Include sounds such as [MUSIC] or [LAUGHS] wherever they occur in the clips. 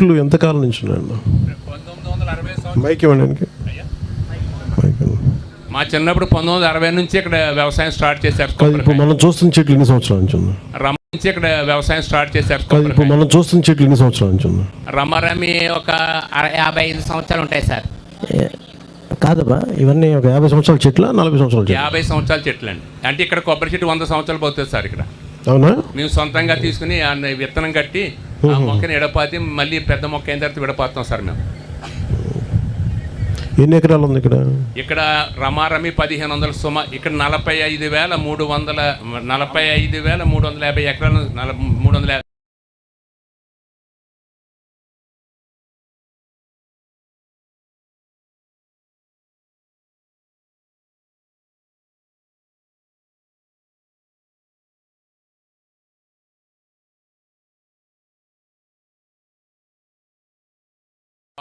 చెట్లు ఎంతకాలం నుంచి ఉన్నాయండి మైక్ ఇవ్వండి. మా చిన్నప్పుడు పంతొమ్మిది వందల అరవై నుంచి ఇక్కడ వ్యవసాయం స్టార్ట్ చేశారు కాదు ఇప్పుడు మనం చూస్తున్న చెట్లు ఎన్ని సంవత్సరాల నుంచి ఉన్నాయి? రమ్మ నుంచి ఇక్కడ వ్యవసాయం స్టార్ట్ చేశారు కాదు ఇప్పుడు మనం చూస్తున్న చెట్లు ఎన్ని సంవత్సరాల నుంచి ఉన్నాయి? రమారమి ఒక అర- యాభై ఐదు సంవత్సరాలు ఉంటాయి సార్. కాదబ్బా ఇవన్నీ ఒక యాభై సంవత్సరాల చెట్ల నలభై సంవత్సరాల యాభై సంవత్సరాల చెట్లు అండి అంటే ఇక్కడ కొబ్బరి చెట్టు వంద సంవత్సరాలు పోతుంది సార్ ఇక్కడ. అవునా? మేము సొంతంగా తీసుకుని ఆ విత్తనం కట్టి ఆ మొక్కని ఎడపాతి మళ్ళీ పెద్ద మొక్క అయిన తర్వాత విడపాతాం సార్ మేము. ఎన్ని ఎకరాలు ఉంది ఇక్కడ? ఇక్కడ రమారమి పదిహేను వందల సుమ ఇక్కడ నలభై ఐదు వేల మూడు వందల నలభై ఐదు వేల మూడు వందల యాభై ఎకరాలు మూడు వందల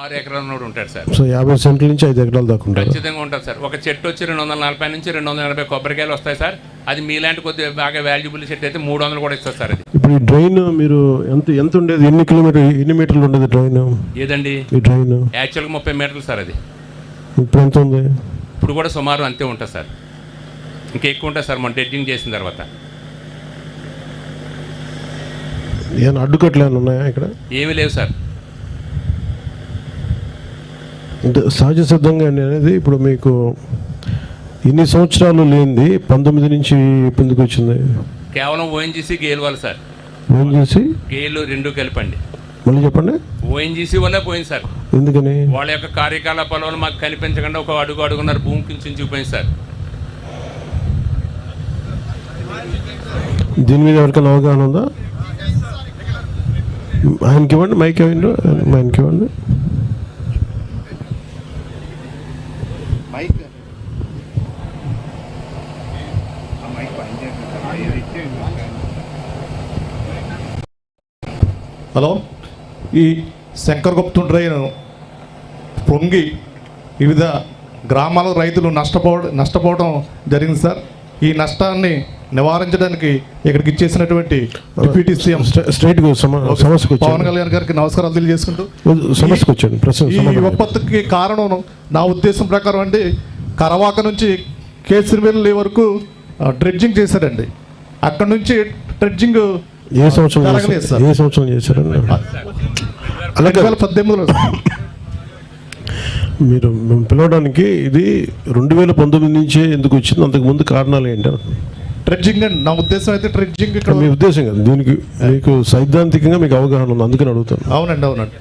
ఆరు ఎకరాల ఉంటాడు సార్. సో యాభై సెంట్ల నుంచి ఐదు ఎకరాలు దాకా ఉంటారు. ఖచ్చితంగా ఉంటుంది సార్. ఒక చెట్టు వచ్చి రెండు వందల నలభై నుంచి రెండు వందల ఎనభై కొబ్బరికాయలు వస్తాయి సార్. అది మీలాంటి కొద్దిగా బాగా వాల్యుబుల్ చెట్టు అయితే మూడు వందలు కూడా ఇస్తారు సార్ అది. ఇప్పుడు ఈ డ్రైన్ మీరు ఎంత ఎంత ఉండేది? ఎన్ని కిలోమీటర్ ఎన్ని మీటర్లు ఉండేది డ్రైన్? ఏదండి? ఈ డ్రైన్? యాక్చువల్గా ముప్పై మీటర్లు సార్ అది. ఇప్పుడు ఎంత ఉంది? ఇప్పుడు కూడా సుమారు అంతే ఉంటుంది సార్. ఇంకా ఎక్కువ ఉంటుంది సార్ మనం డెడ్జింగ్ చేసిన తర్వాత. ఏమైనా అడ్డుకట్లు ఏమైనా ఉన్నాయా ఇక్కడ? ఏమీ లేవు సార్. సహజ సిద్ధంగా అనేది ఇప్పుడు మీకు ఇన్ని సంవత్సరాలు లేనిది పంతొమ్మిది నుంచి ఎందుకు వచ్చింది. కేవలం ఓఎన్జీసీ గేలు వల్ల సార్. చేసి గేలు రెండు కలిపండి. మళ్ళీ చెప్పండి. ఓఎన్జీసీ వల్లే పోయింది సార్. ఎందుకని? వాళ్ళ యొక్క కార్యకలాపాల వల్ల మాకు కనిపించకుండా ఒక అడుగు అడుగున్నారు భూమి కించి పోయింది సార్. దీని మీద ఎవరికైనా అవగాహన ఉందా? ఆయనకి ఇవ్వండి మైక్ ఇవ్వండి ఆయనకి ఇవ్వండి మైక్ ఆ మైక్ పనిచేయట్లేదు. హలో? ఈ శంకరగుప్తు డ్రైన్ పొంగి వివిధ గ్రామాల రైతులు నష్టపోవడం నష్టపోవడం జరిగింది సార్. ఈ నష్టాన్ని నివారించడానికి ఇక్కడికి ఇచ్చేసినటువంటి డిప్యూటీ సీఎం స్ట్రైట్ సమస్యకు పవన్ కళ్యాణ్ గారికి నమస్కారాలు తెలియజేసుకుంటూ సమస్యకు ఈ. విపత్తుకి కారణం నా ఉద్దేశం ప్రకారం అండి కరవాక నుంచి కేసరివెల్లి వరకు డ్రెడ్జింగ్ చేశారండి అక్కడ నుంచి డ్రెడ్జింగ్ ఏ సంవత్సరం ఏ సంవత్సరం చేశారండి అలాగే పద్దెనిమిదిలో మీరు మేము పిలవడానికి ఇది రెండు వేల పంతొమ్మిది నుంచే ఎందుకు వచ్చింది? అంతకు ముందు కారణాలు ఏంటి? డ్రెడ్జింగ్ అండి. నా ఉద్దేశం అయితే డ్రెడ్జింగ్ ఇక్కడ మీ ఉద్దేశం కదా. దీనికి మీకు సైద్ధాంతికంగా మీకు అవగాహన ఉంది. అందుకని అడుగుతాను. అవునండి అవునండి.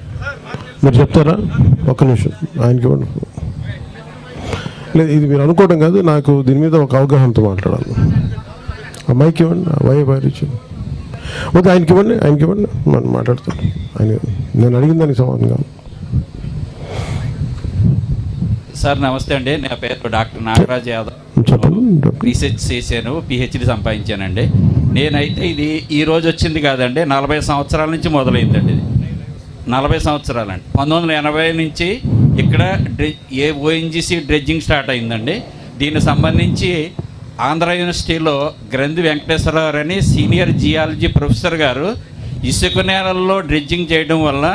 మీరు చెప్తారా? ఒక్క నిమిషం. ఆయనకి లేదు ఇది మీరు అనుకోవడం కాదు. నాకు దీని మీద ఒక అవగాహనతో మాట్లాడాలి. మైక్ ఇవ్వండి. వై వైర్ ఓకే ఆయనకి ఇవ్వండి ఆయనకి ఇవ్వండి. మనం మాట్లాడతాను ఆయన నేను అడిగిన దానికి సమాధానం కాదు. సార్ నమస్తే అండి. నా పేరు డాక్టర్ నాగరాజ్ యాదవ్. రీసెర్చ్ చేశాను పిహెచ్డి సంపాదించానండి. నేనైతే ఇది ఈ రోజు వచ్చింది కాదండి నలభై సంవత్సరాల నుంచి మొదలైందండి ఇది. నలభై సంవత్సరాలండి. పంతొమ్మిది వందల ఎనభై నుంచి ఇక్కడ డ్రె ఏ ఓఎన్జీసీ డ్రెడ్జింగ్ స్టార్ట్ అయిందండి. దీనికి సంబంధించి ఆంధ్ర యూనివర్సిటీలో గ్రంథి వెంకటేశ్వరరావు అని సీనియర్ జియాలజీ ప్రొఫెసర్ గారు ఇసుక నేలల్లో డ్రెడ్జింగ్ చేయడం వల్ల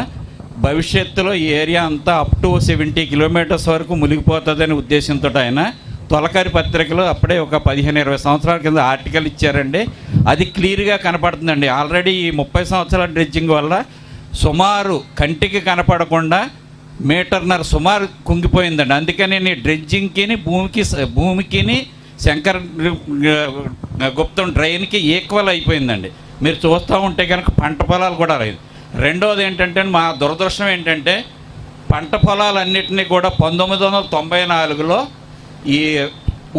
భవిష్యత్తులో ఈ ఏరియా అంతా అప్ టు సెవెంటీ కిలోమీటర్స్ వరకు మునిగిపోతుందనే ఉద్దేశంతో ఆయన తొలకరి పత్రికలో అప్పుడే ఒక పదిహేను ఇరవై సంవత్సరాల కింద ఆర్టికల్ ఇచ్చారండి. అది క్లియర్గా కనపడుతుందండి. ఆల్రెడీ ఈ ముప్పై సంవత్సరాల డ్రెడ్జింగ్ వల్ల సుమారు కంటికి కనపడకుండా మీటర్నర సుమారు కుంగిపోయిందండి. అందుకని నేను డ్రెడ్జింగ్కిని భూమికి భూమికిని శంకర్ గుప్తం డ్రైన్కి ఈక్వల్ అయిపోయిందండి. మీరు చూస్తూ ఉంటే కనుక పంట పొలాలు కూడా లేదు. రెండోది ఏంటంటే మా దురదృష్టం ఏంటంటే పంట పొలాలన్నింటినీ కూడా పంతొమ్మిది వందల తొంభై నాలుగులో ఈ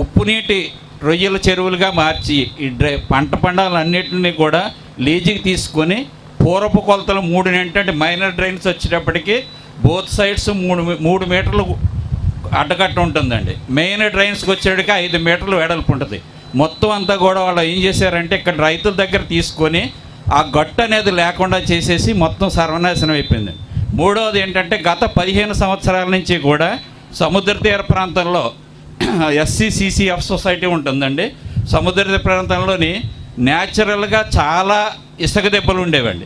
ఉప్పునీటి రొయ్యల చెరువులుగా మార్చి ఈ డ్రై పంట పండాలన్నింటినీ కూడా లీజుకి తీసుకొని పూర్వపు కొలతలు మూడు ఏంటంటే మైనర్ డ్రైన్స్ వచ్చేటప్పటికి బోత్ సైడ్స్ మూడు మూడు మీటర్లు అడ్డకట్ట ఉంటుందండి. మెయిన్ డ్రైన్స్కి వచ్చేటికి ఐదు మీటర్లు వెడల్పు ఉంటుంది. మొత్తం అంతా కూడా వాళ్ళు ఏం చేశారంటే ఇక్కడ రైతుల దగ్గర తీసుకొని ఆ గట్టు అనేది లేకుండా చేసేసి మొత్తం సర్వనాశనం అయిపోయింది. మూడవది ఏంటంటే గత పదిహేను సంవత్సరాల నుంచి కూడా సముద్ర తీర ప్రాంతంలో [CLEARS THROAT] ఎస్సీసీసీఎఫ్ సొసైటీ ఉంటుందండి. సముద్ర తీర ప్రాంతంలోని న్యాచురల్గా చాలా ఇసుక దెబ్బలు ఉండేవండి.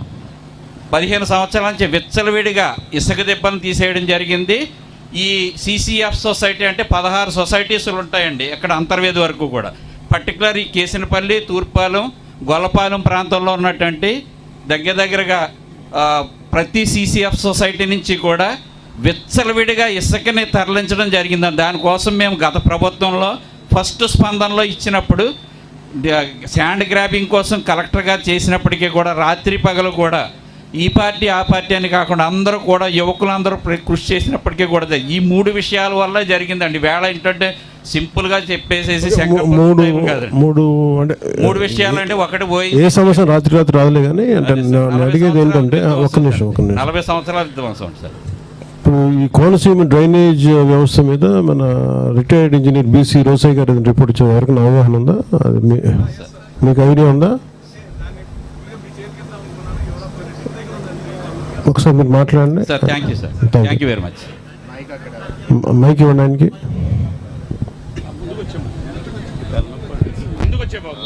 పదిహేను సంవత్సరాల నుంచి విచ్చలవిడిగా ఇసుక దెబ్బను తీసేయడం జరిగింది. ఈ సిసిఎఫ్ సొసైటీ అంటే పదహారు సొసైటీసులు ఉంటాయండి ఇక్కడ అంతర్వేది వరకు కూడా. పర్టికులర్ ఈ కేసినపల్లి తూర్పాలెం గొల్లపాలెం ప్రాంతంలో ఉన్నటువంటి దగ్గర దగ్గరగా ప్రతి సిసిఎఫ్ సొసైటీ నుంచి కూడా విచ్చలవిడిగా ఇసుకని తరలించడం జరిగిందండి. దానికోసం మేము గత ప్రభుత్వంలో ఫస్ట్ స్పందనలో ఇచ్చినప్పుడు శాండ్ గ్రాబింగ్ కోసం కలెక్టర్ గారు చేసినప్పటికీ కూడా రాత్రి పగలు కూడా ఈ పార్టీ ఆ పార్టీ అని కాకుండా అందరూ కూడా యువకులందరూ కృషి చేసినప్పటికీ కూడా ఈ మూడు విషయాల వల్ల జరిగిందండి. వేళ ఏంటంటే సింపుల్గా చెప్పేసేసి మూడు. మూడు అంటే మూడు విషయాలు అంటే ఒకటి పోయి ఏ సమస్య రాత్రి రాత్రి రాదులే కానీ అంటే అడిగేది ఏంటంటే ఆ, ఒక్క నిమిషం నలభై సంవత్సరాల ఉంది సార్. ఇప్పుడు ఈ కోనసీమ డ్రైనేజ్ వ్యవస్థ మీద మన రిటైర్డ్ ఇంజనీర్ బీసీ రోసయ్య గారు రిపోర్ట్ ఇచ్చే వరకు అవగాహన ఉందా? అది మీకు ఐడియా ఉందా? ఒకసారి మీరు మాట్లాడండి. Sir thank you sir. Thank you very much mike ఇవ్వండి ఆయనకి. ముందుకు వచ్చే బాబు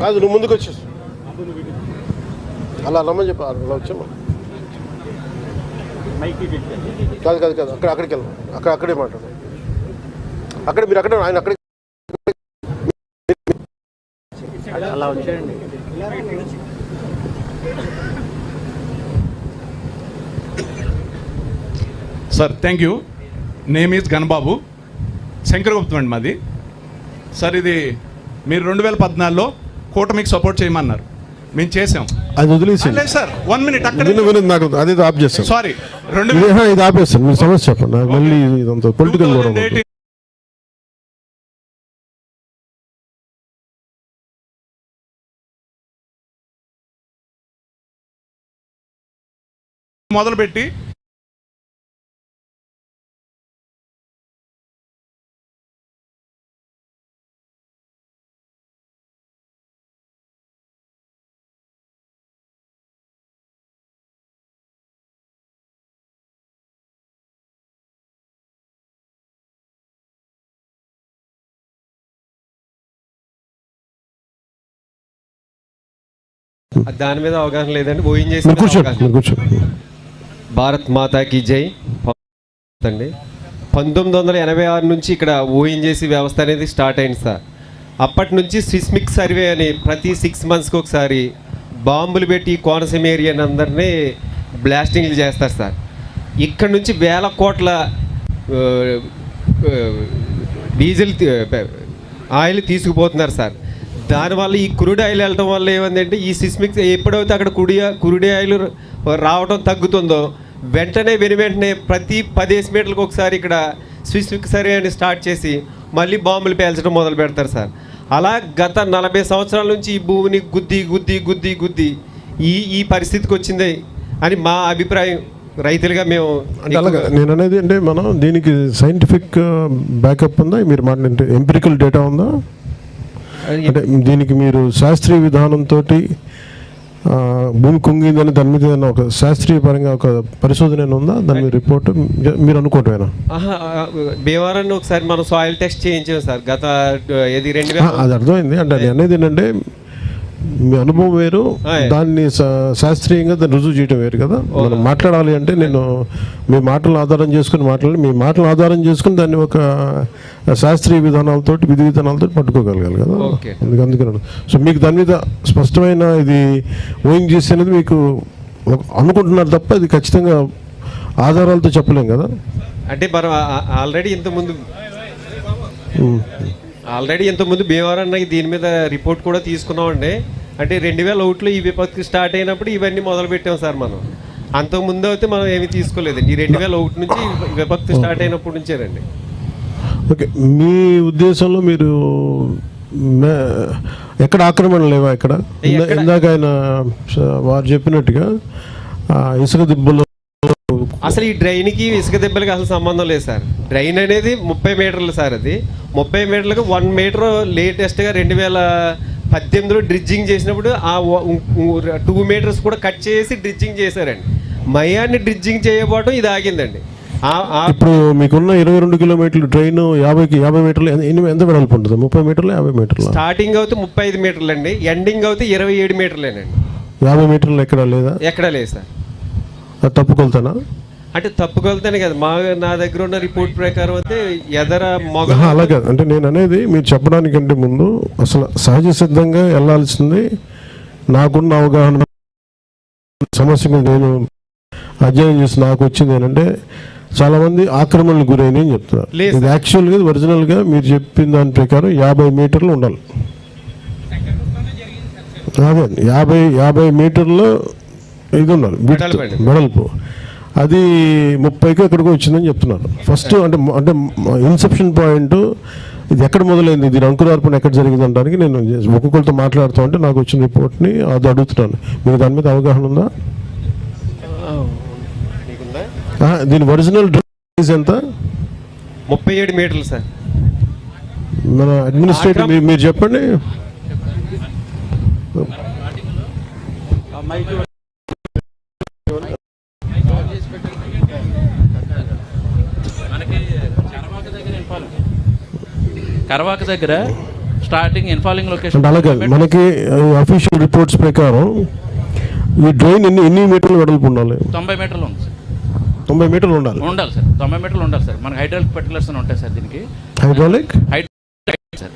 కాదు నువ్వు ముందుకు వచ్చేసి అలా రమ్మని చెప్పి అలా వచ్చామా కాదు కాదు కాదు అక్కడ అక్కడికి వెళ్ళాం అక్కడ అక్కడే మాట్లాడు. అక్కడ మీరు అక్కడ ఆయన అక్కడే sir thank you name is Ganababu Shankaraguptam అండి మాది. సార్ ఇది మీరు రెండు వేల పద్నాలుగులో కూటమికి సపోర్ట్ చేయమన్నారు. మేము చేసాం అది వదిలేసి సార్ వన్ మినిట్ అక్కడ నాకు అదే ఆఫ్ చేస్తాను. సారీ రెండు ఇది ఆపేస్తాను మీరు సమస్య చెప్పండి. మళ్ళీ ఇదంతా పొలిటికల్ కూడా మొదలుపెట్టి దాని మీద అవగాహన లేదండి కూర్చోండి అవగాహన. మీరు కూర్చోండి భారత్ మాతాకి జై. అండి పంతొమ్మిది వందల ఎనభై ఆరు నుంచి ఇక్కడ ఊహించేసి వ్యవస్థ అనేది స్టార్ట్ అయింది సార్. అప్పటి నుంచి సిస్మిక్ సర్వే అని ప్రతి సిక్స్ మంత్స్కి ఒకసారి బాంబులు పెట్టి కోనసీమ ఏరియాని అందరినీ బ్లాస్టింగ్లు చేస్తారు సార్. ఇక్కడ నుంచి వేల కోట్ల డీజిల్ ఆయిల్ తీసుకుపోతున్నారు సార్. దానివల్ల ఈ కురుడి ఆయిలు వెళ్ళటం వల్ల ఏమైందంటే ఈ సిస్మిక్స్ ఎప్పుడైతే అక్కడ కుడి కురుడి ఆయిలు రావడం తగ్గుతుందో వెంటనే వెను వెంటనే ప్రతి పదేసి మీటర్లకు ఒకసారి ఇక్కడ సిస్మిక్ సర్వే అని స్టార్ట్ చేసి మళ్ళీ బాంబులు పేల్చడం మొదలు పెడతారు సార్. అలా గత నలభై సంవత్సరాల నుంచి ఈ భూమిని గుద్ది గుద్ది గుద్ది గుద్ది ఈ ఈ పరిస్థితికి వచ్చింది అని మా అభిప్రాయం. రైతులుగా మేము నేను అనేది అంటే మనం దీనికి సైంటిఫిక్ బ్యాకప్ uh, ఉందా? మీరు మాట్లాడే ఎంపిరికల్ డేటా ఉందా? అంటే దీనికి మీరు శాస్త్రీయ విధానంతో భూమి కుంగిందని దాని మీద ఏదైనా ఒక శాస్త్రీయ పరంగా ఒక పరిశోధన ఏమైనా ఉందా? దాని మీద రిపోర్ట్? మీరు అనుకోవటమేనా భీమవరాన్ని ఒకసారి మనం సాయిల్ టెస్ట్ చేయించాం సార్. గత ఇది రెండు అది అర్థమైంది. అంటే అది. అనేది ఏంటంటే మీ అనుభవం వేరు. దాన్ని శాస్త్రీయంగా దాన్ని రుజువు చేయడం వేరు కదా. మనం మాట్లాడాలి అంటే నేను మీ మాటలను ఆధారం చేసుకుని మాట్లాడి మీ మాటలను ఆధారం చేసుకుని దాన్ని ఒక శాస్త్రీయ విధానాలతో విధి విధానాలతో పట్టుకోగలగాలి కదా. అందుకు అందుకని సో మీకు దాని మీద స్పష్టమైన ఇది ఓఎన్జీసీ అనేది మీకు అనుకుంటున్నారు తప్ప ఇది ఖచ్చితంగా ఆధారాలతో చెప్పలేం కదా. అంటే మనం ఆల్రెడీ ఇంతకుముందు. ఆల్రెడీ ఇంతకుముందు భీమవరానికి దీని మీద రిపోర్ట్ కూడా తీసుకున్నామండి. అంటే రెండు వేల ఒకటిలో ఈ విపత్తు స్టార్ట్ అయినప్పుడు ఇవన్నీ మొదలు పెట్టాం సార్ మనం. అంతకుముందు అయితే మనం ఏమీ తీసుకోలేదు. ఈ రెండు వేల ఒకటి నుంచి విపత్తు స్టార్ట్ అయినప్పటి నుంచేనండి ఓకే. మీ ఉద్దేశంలో మీరు ఎక్కడ ఆక్రమణ లేవా ఇక్కడ? ఇందాక ఆయన వారు చెప్పినట్టుగా ఇసుక దిబ్బలు అసలు ఈ డ్రైన్కి ఇసుక దెబ్బలకి అసలు సంబంధం లేదు సార్. డ్రైన్ అనేది ముప్పై మీటర్లు సార్ అది. ముప్పై మీటర్లకు వన్ మీటర్ లేటెస్ట్గా రెండు వేల పద్దెనిమిదిలో డ్రిడ్జింగ్ చేసినప్పుడు ఆ టూ మీటర్స్ కూడా కట్ చేసి డ్రిడ్జింగ్ చేశారండి. మయాన్ని డ్రిడ్జింగ్ చేయబోవడం ఇది ఆగిందండి. ఇప్పుడు మీకున్న ఇరవై రెండు కిలోమీటర్లు ట్రైన్ యాభైకి యాభై మీటర్లు ఎన్ని- ఎంత వెడల్పు ఉంటుంది? ముప్పై మీటర్లు యాభై మీటర్లు? స్టార్టింగ్ అయితే ముప్పై ఐదు మీటర్లు అండి ఎండింగ్ అయితే ఇరవై ఏడు మీటర్లేనండి. యాభై మీటర్లు ఎక్కడ లేదా? ఎక్కడ లేదు సార్. తప్పుకొలుతానా? అంటే తప్పుకొలుతానే కదా. మా నా దగ్గర ఉన్న రిపోర్ట్ ప్రకారం అయితే ఎదర మొగ ఆహా, అలాగే అంటే నేను అనేది మీరు చెప్పడానికంటే ముందు అసలు సహజ సిద్ధంగా వెళ్ళాల్సింది నాకున్న అవగాహన సమస్య మీద నేను అధ్యయనం చేసి నాకు వచ్చింది ఏంటంటే చాలా మంది ఆక్రమణకు గురైన అని చెప్తున్నారు. లేదు. ఇది యాక్చువల్గా ఒరిజినల్గా మీరు చెప్పిన దాని ప్రకారం యాభై మీటర్లు ఉండాలి. అదే యాభై యాభై మీటర్లు ఇది ఉండాలి. వెడల్పు అది ముప్పైకి ఎక్కడికో వచ్చిందని చెప్తున్నారు ఫస్ట్ అంటే అంటే ఇన్సెప్షన్ పాయింట్ ఇది ఎక్కడ మొదలైంది? దీని అంకురార్పణ ఎక్కడ జరిగింది అనడానికి నేను ఒక్కొక్కరితో మాట్లాడుతూ ఉంటే నాకు వచ్చిన రిపోర్ట్ని అది అడుగుతున్నాను. మీకు దాని మీద అవగాహన ఉందా? దీని ఒరిజినల్ డ్రైస్ ఎంత? ముప్పై ఏడు మీటర్లు సార్. మన అడ్మినిస్ట్రేటివ్ మీరు చెప్పండి. కరవాక దగ్గర స్టార్టింగ్ ఇన్ఫాలింగ్ లొకేషన్ అలాగే మనకి అఫీషియల్ రిపోర్ట్స్ ప్రకారం ఈ డ్రైన్ ఎన్ని ఎన్ని మీటర్లు వెడల్పు ఉండాలి? తొంభై మీటర్లు ఉంది సార్ తొంభై మీటర్లు ఉండాలి. ఉండాలి సార్ తొంభై మీటర్లు ఉండాలి సార్ మనకి హైడ్రాలిక్ పర్టికులర్స్ అని ఉంటాయి సార్ దీనికి. హైడ్రాలిక్ హైడ్రాలిక్ సార్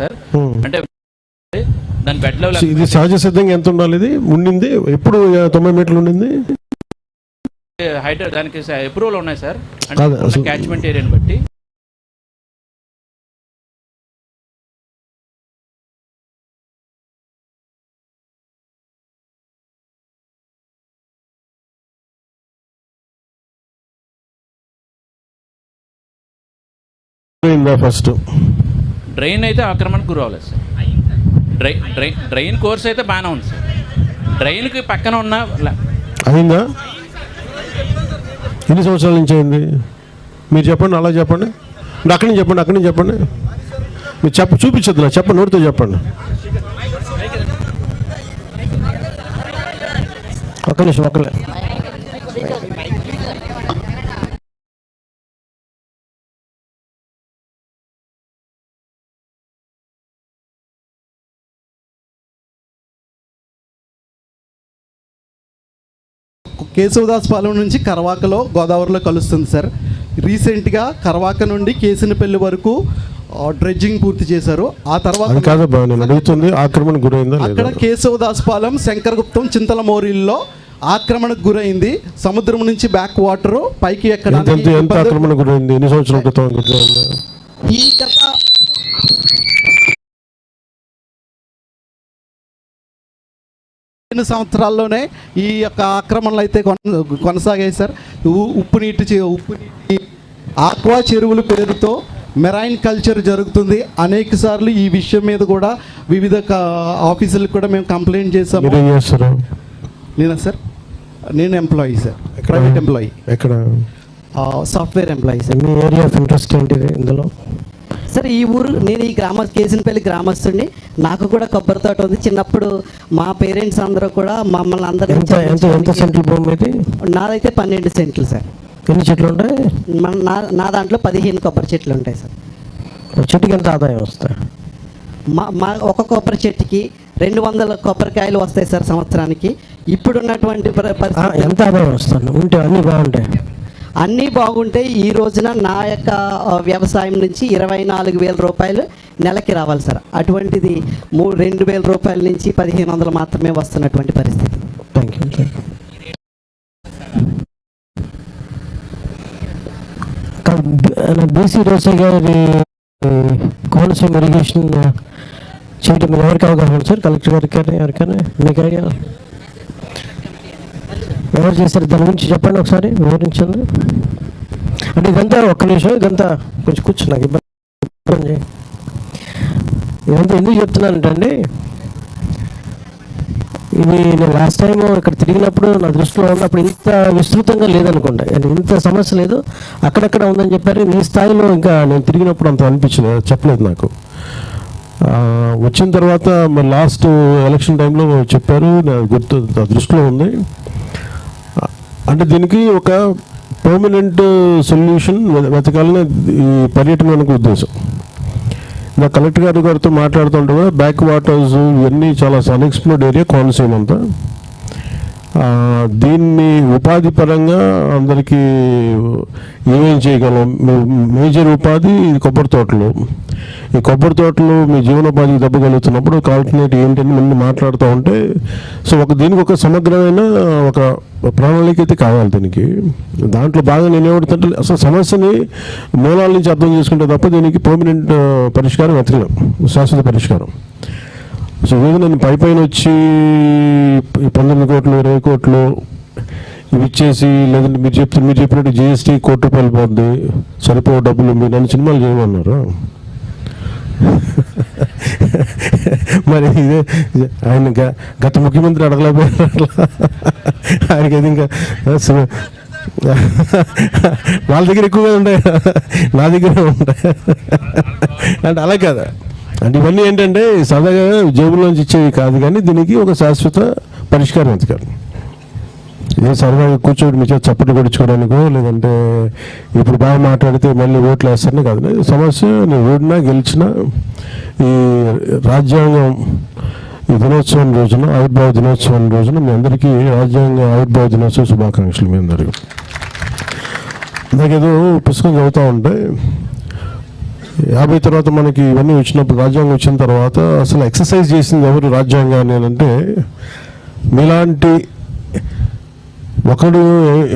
సార్ అంటే దాని బెడ్ లెవెల్ ఇది సహజ సిద్ధంగా ఎంత ఉండాలి ఇది? ఉండింది? ఎప్పుడు తొంభై మీటర్లు ఉండింది? హైడ్రా దానికి అప్రూవల్ ఉన్నాయి సార్ అంటే క్యాచ్మెంట్ ఏరియాని బట్టి. ఫస్ట్ డ్రైన్ అయితే ఆక్రమణకు గురి అవ్వలేదు sir dry drain drain course అయితే బాగానే ఉంది సార్ డ్రైన్కి పక్కన ఉన్న అయిందా? ఎన్ని సంవత్సరాల నుంచి అయింది? మీరు చెప్పండి అలా చెప్పండి. అక్కడి నుంచి చెప్పండి అక్కడి నుంచి చెప్పండి. మీరు చెప్ప చూపించద్దు నాకు చెప్పండి నోటితో చెప్పండి. ఒక్క నిమిషం ఒక్కలే. కేశవదాస్ పాలెం నుంచి కరవాకలో గోదావరిలో కలుస్తుంది సార్. రీసెంట్గా కరవాక నుండి కేసినపల్లి వరకు డ్రెడ్జింగ్ పూర్తి చేశారు. ఆ తర్వాత కాదబ్బా నేను అడుగుతుంది ఆక్రమణ గురైందా అక్కడ లేదా కేశవదాస్ పాలెం శంకరగుప్తం చింతలమోరిల్లో ఆక్రమణకు గురైంది. సముద్రం నుంచి బ్యాక్ వాటర్ పైకి ఎంత ఇబ్బంది- ఆక్రమణ గురైంది? ఎన్ని సంవత్సరాల క్రితం? గురైందా ఈ గత రెండు సంవత్సరాల్లోనే ఈ యొక్క ఆక్రమణలు అయితే కొన- కొనసాగాయి సార్. ఉప్పు నీటి ఉప్పు నీటి ఆక్వా చెరువుల పేరుతో మెరైన్ కల్చర్ జరుగుతుంది. అనేక సార్లు ఈ విషయం మీద కూడా వివిధ ఆఫీసులకు కూడా మేము కంప్లైంట్ చేసాము నేనా సార్? నేను ఎంప్లాయీ సార్. Private employee. ఎక్కడ? Software employee sir. మీ ఏరియా ఇంట్రెస్ట్ ఏంటిది ఇందులో? సార్ ఈ ఊరు నేను ఈ గ్రామ కేసినపల్లి గ్రామస్తుడిని. నాకు కూడా కొబ్బరి తోట ఉంది. చిన్నప్పుడు మా పేరెంట్స్ అందరూ కూడా మమ్మల్ని అందరినీ ఎంత ఎంత ఎంత సెంట్రల్ భూమి ఇది నాదైతే పన్నెండు సెంట్లు సార్. ఎన్ని చెట్లు ఉంటాయి మన నా నా దాంట్లో పదిహేను కొబ్బరి చెట్లు ఉంటాయి సార్. చెట్టుకి ఎంత ఆదాయం వస్తాయి? మా మా ఒక కొబ్బరి చెట్టుకి రెండు వందల కొబ్బరికాయలు వస్తాయి సార్ సంవత్సరానికి. ఇప్పుడున్నటువంటి పరిస్థితి ఎంత ఆదాయం వస్తుంది? ఉంటే అన్నీ బాగుంటాయి. అన్నీ బాగుంటే ఈ రోజున నా యొక్క వ్యవసాయం నుంచి ఇరవై నాలుగు వేల రూపాయలు నెలకి రావాలి సార్. అటువంటిది మూ రెండు వేల రూపాయల నుంచి పదిహేను వందలు మాత్రమే వస్తున్నటువంటి పరిస్థితి. థ్యాంక్ యూ బీసీ రోసే గారి కోనసీమ ఇరిగేషన్ చేయడం ఎవరికి అవగాహన సార్. కలెక్టర్ గారికి కానీ ఎవరికైనా మీకు ఎవరు చేశారు? దాని గురించి చెప్పండి ఒకసారి. వివరించండి. అంటే ఇదంతా ఒక్క నిమిషం ఇదంతా కొంచెం కూర్చో నాకు ఇబ్బంది ఇదంతా ఎందుకు చెప్తున్నానంటే అండి ఇది నేను లాస్ట్ టైం ఇక్కడ తిరిగినప్పుడు నా దృష్టిలో ఉన్నప్పుడు ఇంత విస్తృతంగా లేదనుకుంటా అంటే ఇంత సమస్య లేదు. అక్కడక్కడ ఉందని చెప్పారు. ఈ స్థాయిలో ఇంకా నేను తిరిగినప్పుడు అంత అనిపించలేదు. చెప్పలేదు నాకు. వచ్చిన తర్వాత లాస్ట్ ఎలక్షన్ టైంలో చెప్పారు. నా గుర్తు దృష్టిలో ఉంది. అంటే దీనికి ఒక పర్మనెంట్ సొల్యూషన్ వెతకాలని ఈ పర్యటన ఉద్దేశం. నా కలెక్టర్ గారి గారితో మాట్లాడుతుంటే కూడా బ్యాక్ వాటర్స్ ఇవన్నీ చాలా అన్ఎక్స్ప్లోర్డ్ ఏరియా కోనసీమ అంతా. దీన్ని ఉపాధి పరంగా అందరికీ ఏమేం చేయగలం? మేజర్ ఉపాధి కొబ్బరి తోటలు. ఈ కొబ్బరి తోటలు మీ జీవనోపాధికి దెబ్బగలుగుతున్నప్పుడు కలుగుతున్నప్పుడు ఆల్టర్నేట్ ఏంటని ముందు మాట్లాడుతూ ఉంటే సో ఒక దీనికి ఒక సమగ్రమైన ఒక ప్రణాళిక అయితే కావాలి దీనికి. దాంట్లో బాగా నేను అసలు సమస్యని మూలాల నుంచి అర్థం చేసుకుంటే తప్ప దీనికి పర్మనెంట్ పరిష్కారం వెతకలేం శాశ్వత పరిష్కారం. సో ఏదో నేను పై పైన వచ్చి ఈ పంతొమ్మిది కోట్లు ఇరవై కోట్లు ఇవి ఇచ్చేసి లేదంటే మీరు చెప్తే మీరు చెప్పినట్టు జిఎస్టీ కోటి రూపాయలు పోద్ది సరిపో డబ్బులు మీరు నన్ను సినిమాలు చేయమన్నారు? [LAUGHS] మరి ఇదే ఆయన గత ముఖ్యమంత్రి అడగలేకపోయారు అట్లా ఆయనకి అది ఇంకా వాళ్ళ దగ్గర ఎక్కువగా ఉంటాయి? నా దగ్గర ఉంటాయి? అంటే అలా కదా? అంటే ఇవన్నీ ఏంటంటే సరదాగా జేబులోంచి ఇచ్చేవి కాదు కానీ దీనికి ఒక శాశ్వత పరిష్కారం వెతకాలి. ఏ సరదాగా కూర్చోబెట్టి మీ చేతి చప్పట్లు కొడుచుకోవడానికో లేదంటే ఇప్పుడు బాగా మాట్లాడితే మళ్ళీ ఓట్లు వేస్తారని కాదు. సమస్య నేను ఓడినా గెలిచినా ఈ రాజ్యాంగం ఈ దినోత్సవం రోజున ఆవిర్భావ దినోత్సవం రోజున మీ అందరికీ రాజ్యాంగ ఆవిర్భావ దినోత్సవ శుభాకాంక్షలు మీ అందరికీ. నాకేదో పుస్తకం చదువుతూ ఉంటే యాభై తర్వాత మనకి ఇవన్నీ వచ్చినప్పుడు రాజ్యాంగం వచ్చిన తర్వాత అసలు ఎక్సర్సైజ్ చేసింది ఎవరు రాజ్యాంగాన్ని అంటే మీలాంటి ఒకడు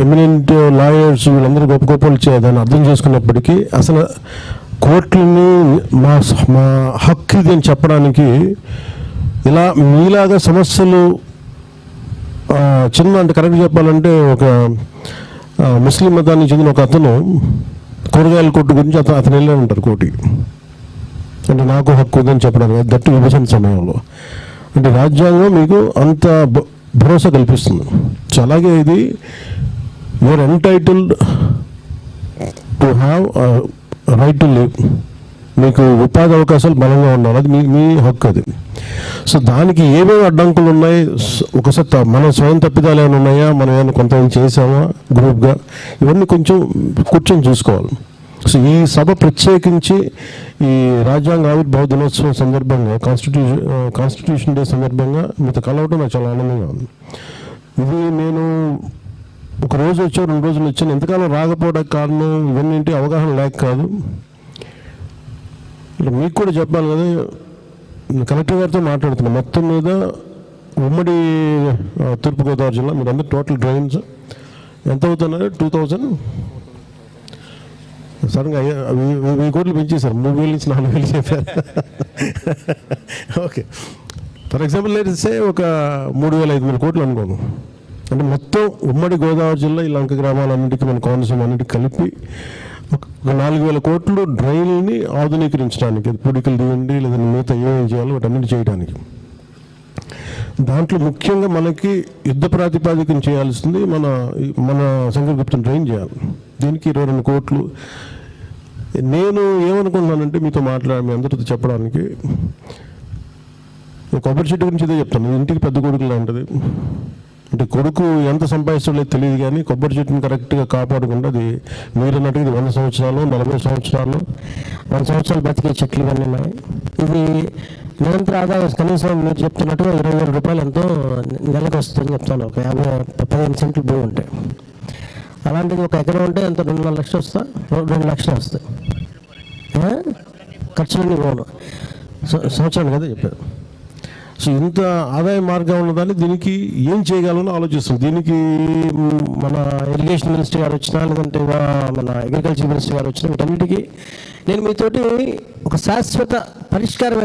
ఎమినెంట్ లాయర్స్ వీళ్ళందరూ గొప్ప గొప్పలు చే- దాన్ని అర్థం చేసుకున్నప్పటికీ అసలు కోర్టుని మా మా హక్కు ఇది అని చెప్పడానికి ఇలా మీలాగా సమస్యలు చిన్న అంటే కరెక్ట్ చెప్పాలంటే ఒక ముస్లిం మతానికి చెందిన ఒక అతను కూరగాయల కొట్టు గురించి అతను అతను వెళ్ళే ఉంటారు కోర్టుకి అంటే నాకు హక్కు ఉందని చెప్పడానికి దట్టు విభజన సమయంలో. అంటే రాజ్యాంగం మీకు అంత భ- భరోసా కల్పిస్తుంది. సో అలాగే ఇది you're entitled to have right to live మీకు ఉపాధి అవకాశాలు బలంగా ఉండాలి. అది మీ మీ హక్కు అది. సో దానికి ఏమేమి అడ్డంకులు ఉన్నాయి? ఒకసారి మన స్వయం తప్పిదాలు ఏమైనా ఉన్నాయా? మనం ఏమైనా కొంత చేసామా గ్రూప్గా? ఇవన్నీ కొంచెం కూర్చొని చూసుకోవాలి. సో ఈ సభ ప్రత్యేకించి ఈ రాజ్యాంగ ఆవిర్భావ దినోత్సవం సందర్భంగా కాన్స్టిట్యూషన్ కాన్స్టిట్యూషన్ డే సందర్భంగా మీతో కలవడం నాకు చాలా ఆనందంగా ఉంది. ఇది నేను ఒక రోజు వచ్చా రెండు రోజులు వచ్చాను. ఎంతకాలం రాకపోవడానికి కారణం? ఇవన్నీ అవగాహన లేక కాదు. మీకు కూడా చెప్పాలి కదా కలెక్టర్ గారితో మాట్లాడుతున్నాం. మొత్తం మీద ఉమ్మడి తూర్పుగోదావరి జిల్లా మీరు అందరు టోటల్ డ్రైన్స్ ఎంత అవుతున్నారు టూ థౌజండ్? సడన్గా వెయ్యి- కోట్లు పెంచేశారు. మూడు వేల నుంచి నాలుగు వేలు చెప్పారు. ఓకే. ఫర్ ఎగ్జాంపుల్ లేసే ఒక మూడు వేల ఐదు వేల కోట్లు అనుకోను అంటే మొత్తం ఉమ్మడి గోదావరి జిల్లా ఈ లంక గ్రామాలన్నింటికి మన కోనసీమ అన్నింటికి కలిపి నాలుగు వేల కోట్లు డ్రైన్ని ఆధునీకరించడానికి పుడికలు తీయండి లేదా మిగతా ఏమేమి చేయాలో వాటన్నిటి చేయడానికి. దాంట్లో ముఖ్యంగా మనకి యుద్ధ ప్రాతిపాదికన చేయాల్సింది మన మన శంకరగుప్తం డ్రైన్ చేయాలి. దీనికి ఇరవై రెండు కోట్లు. నేను ఏమనుకుంటున్నానంటే మీతో మాట్లాడి మీ అందరితో చెప్పడానికి ఒక కొబ్బరి చెట్టు గురించి ఇదే చెప్తాను. ఇంటికి పెద్ద కొడుకు లాంటిది. అంటే కొడుకు ఎంత సంపాదిస్తాడో తెలియదు కానీ కొబ్బరి చెట్టుని కరెక్ట్గా కాపాడకుండా అది మీరు అన్నట్టుగా ఇది వంద సంవత్సరాలు నలభై సంవత్సరాలు. వంద సంవత్సరాలు బతికే చెట్లు ఇవన్నీ ఉన్నాయి. ఇది నిరంతర ఆదాయం కనీసం మీరు చెప్తున్నట్టుగా ఇరవై వేల రూపాయలు ఎంతో నెలకు వస్తుందని చెప్తాను. ఒక యాభై పదిహేను సెంట్లు భూమి ఉంటే. అలాంటిది ఒక ఎకరం ఉంటే ఎంత? రెండున్నర లక్షలు వస్తా? రెండు లక్షలు వస్తాయి. ఖర్చులన్నీ పోను. సంవత్సరాలు కదా చెప్పారు. సో ఇంత ఆదాయ మార్గం ఉన్నదాన్ని దీనికి ఏం చేయగలనో ఆలోచిస్తుంది? దీనికి మన ఇరిగేషన్ మినిస్టర్ గారు వచ్చినా లేదంటే మన అగ్రికల్చర్ మినిస్టర్ గారు వచ్చినా వీటన్నిటికీ నేను మీతోటి ఒక శాశ్వత పరిష్కారం